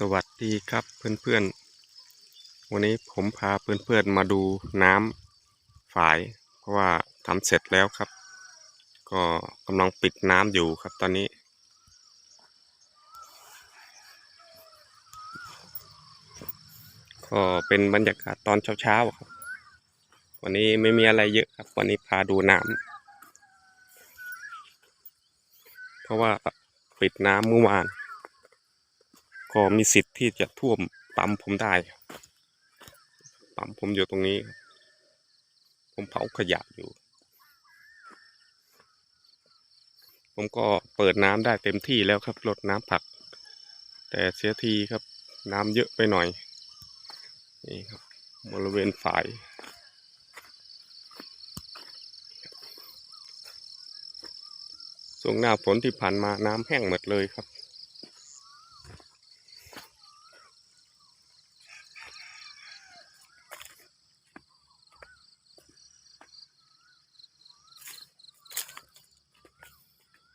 สวัสดีครับเพื่อนๆ วันนี้ผมพาเพื่อนๆมาดูน้ำฝาย เพราะว่าทำเสร็จแล้วครับ ก็กำลังปิดน้ำอยู่ครับตอนนี้ ก็เป็นบรรยากาศตอนเช้าๆครับ วันนี้ไม่มีอะไรเยอะครับ วันนี้พาดูน้ำเพราะว่าปิดน้ำเมื่อวาน ก็มีสิทธิ์ที่จะท่วมปั๊มผมได้ปั๊มผมอยู่ตรงนี้ ผมเผาขยะอยู่ ผมก็เปิดน้ำได้เต็มที่แล้วครับลดน้ำผัก แต่เสียทีครับน้ำเยอะไปหน่อย นี่ครับบริเวณฝายช่วงหน้าฝนที่ผ่านมาน้ำแห้งหมดเลยครับ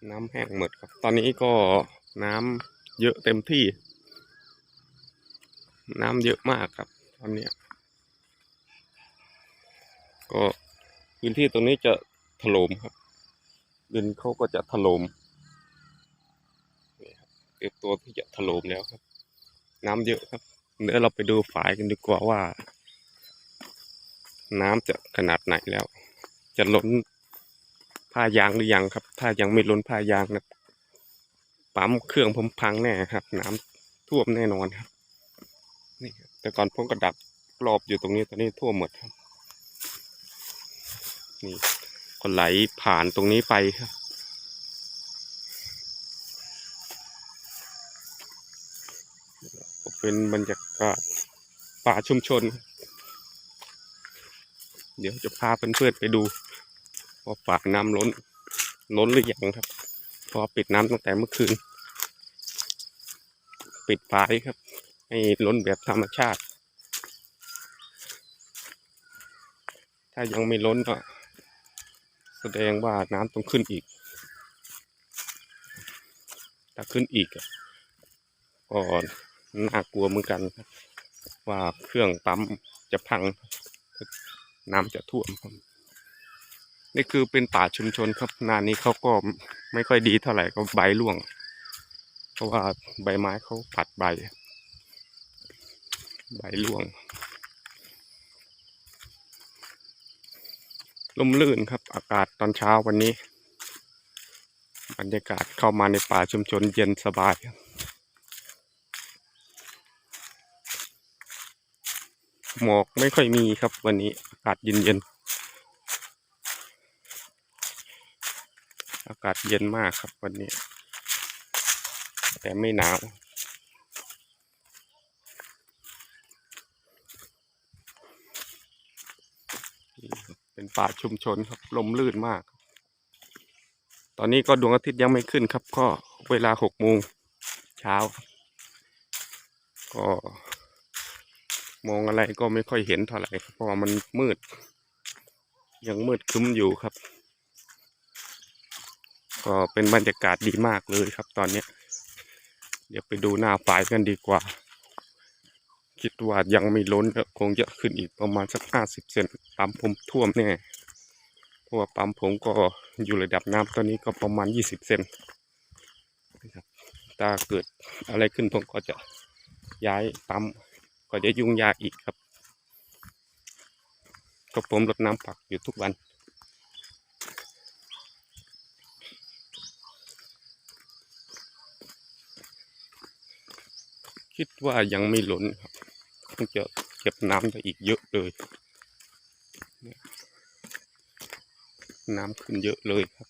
น้ำแห้งหมดครับ ตอนนี้ก็น้ำเยอะเต็มที่ น้ำเยอะมากครับ ตอนนี้ก็พื้นที่ตรงนี้จะถล่มครับ ดินเขาก็จะถล่มนี่ครับเตรียมตัวที่จะถล่มแล้วครับ น้ำเยอะครับเดี๋ยวเราไปดูฝายกันดีกว่าว่า น้ำจะขนาดไหนแล้ว จะล้น ผ้ายางหรือยังครับ ถ้ายังไม่ล้นผ้ายางนะปั๊มเครื่องผมพังแน่ครับ น้ำท่วมแน่นอนครับนี่แต่ก่อนผมก็ดักรอบอยู่ตรงนี้ตอนนี้ท่วมหมดครับนี่ก็ไหลผ่านตรงนี้ไปครับเป็นบรรยากาศป่าชุมชน เดี๋ยวจะพาเพื่อนๆไปดู ว่าฝากน้ำล้น ล้นหรือยังครับ พอปิดน้ำตั้งแต่เมื่อคืน ปิดฝายครับ ให้ล้นแบบธรรมชาติ ถ้ายังไม่ล้นก็แสดงว่าน้ำต้องขึ้นอีก ถ้าขึ้นอีกก็น่ากลัวเหมือนกันว่าเครื่องปั๊มจะพัง น้ำจะท่วมครับ นี่คือเป็นป่าชุมชนครับนานี้เขาก็ไม่ค่อยดีเท่าไหร่ก็ใบร่วง เพราะว่าใบไม้เขาผัดใบ ใบร่วง ลมลื่นครับ อากาศตอนเช้าวันนี้ บรรยากาศเข้ามาในป่าชุมชนเย็นสบายหมอกไม่ค่อยมีครับวันนี้อากาศเย็นเย็นๆากาศเย็นมากครับวันนี้ แต่ไม่หนาว เป็นป่าชุมชนครับลมลื่นมาก ตอนนี้ก็ดวงอาทิตย์ยังไม่ขึ้นครับ ก็เวลาหกโมงเช้า ก็มองอะไรก็ไม่ค่อยเห็นเท่าไหร่เพราะมันมืด ยังมืดครึ้มอยู่ครับ ก็เป็นบรรยากาศดีมากเลยครับตอนนี้ เดี๋ยวไปดูหน้าฝายกันดีกว่า คิดว่ายังไม่ล้นก็คงจะขึ้นอีกประมาณสักห้าสิบเซนปั๊มผมท่วมแน่เพราะว่าปั๊มผมก็อยู่ระดับน้ำตอนนี้ก็ประมาณยี่สิบเซนนะครับถ้าเกิดอะไรขึ้นผมก็จะย้ายปั๊มก็จะยุ่งยากอีกครับ ก็ผมรดน้ำผักอยู่ทุกวัน คิดว่ายังไม่หล้นครับคงจะเก็บน้ำได้อีกเยอะเลยเนี่ยน้ำขึ้นเยอะเลยครับ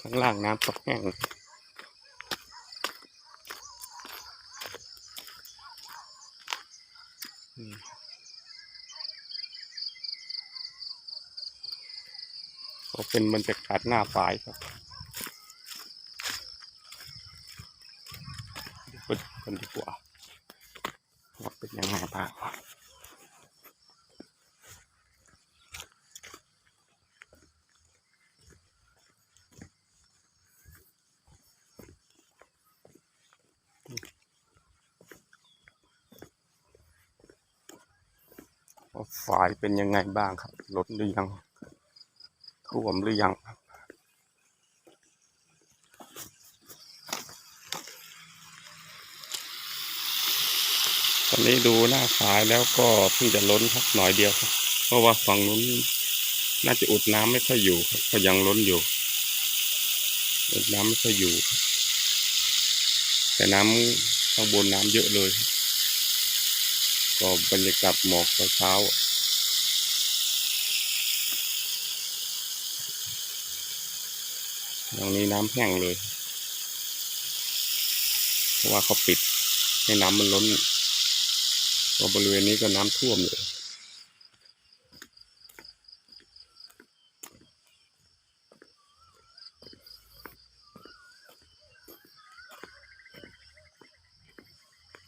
ข้างล่างน้ำก็แห้ง ก็เป็นบรรยากาศหน้าฝายครับเดี๋ยวไปดูกันดีกว่าเป็นยังไงบ้างว่าฝายเป็นยังไงบ้างครับลดหรือยัง ท่วมหรือยังครับตอนนี้ดูหน้าฝายแล้วก็เพิ่งจะล้นครับหน่อยเดียวครับ เพราะว่าฝั่งนู้นน่าจะอุดน้ำไม่ค่อยอยู่ครับก็ยังล้นอยู่ อุดน้ำไม่ค่อยอยู่ แต่น้ำข้างบนน้ำเยอะเลย ก็บรรยากาศหมอกเช้า ตรงนี้น้ำแห้งเลย เพราะว่าเขาปิดให้น้ำมันล้นก็บริเวณนี้ก็น้ำท่วมเลย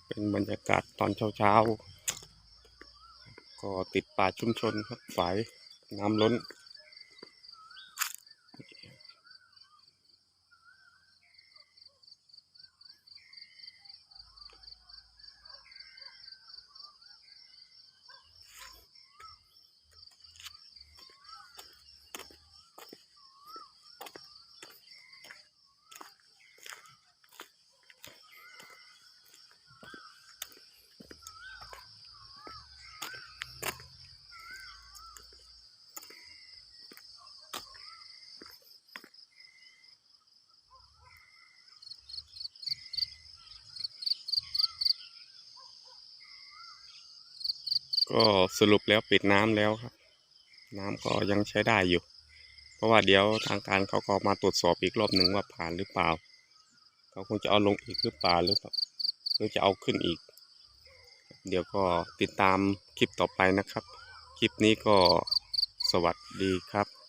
เป็นบรรยากาศตอนเช้าๆ ก็ติดป่าชุมชนครับฝายน้ำล้น ก็สรุปแล้วปิดน้ำแล้วครับ น้ำก็ยังใช้ได้อยู่ เพราะว่าเดี๋ยวทางการเขาก็มาตรวจสอบอีกรอบหนึ่งว่าผ่านหรือเปล่า เขาคงจะเอาลงอีกหรือเปล่าหรือเปล่าหรือจะเอาขึ้นอีก เดี๋ยวก็ติดตามคลิปต่อไปนะครับ คลิปนี้ก็สวัสดีครับ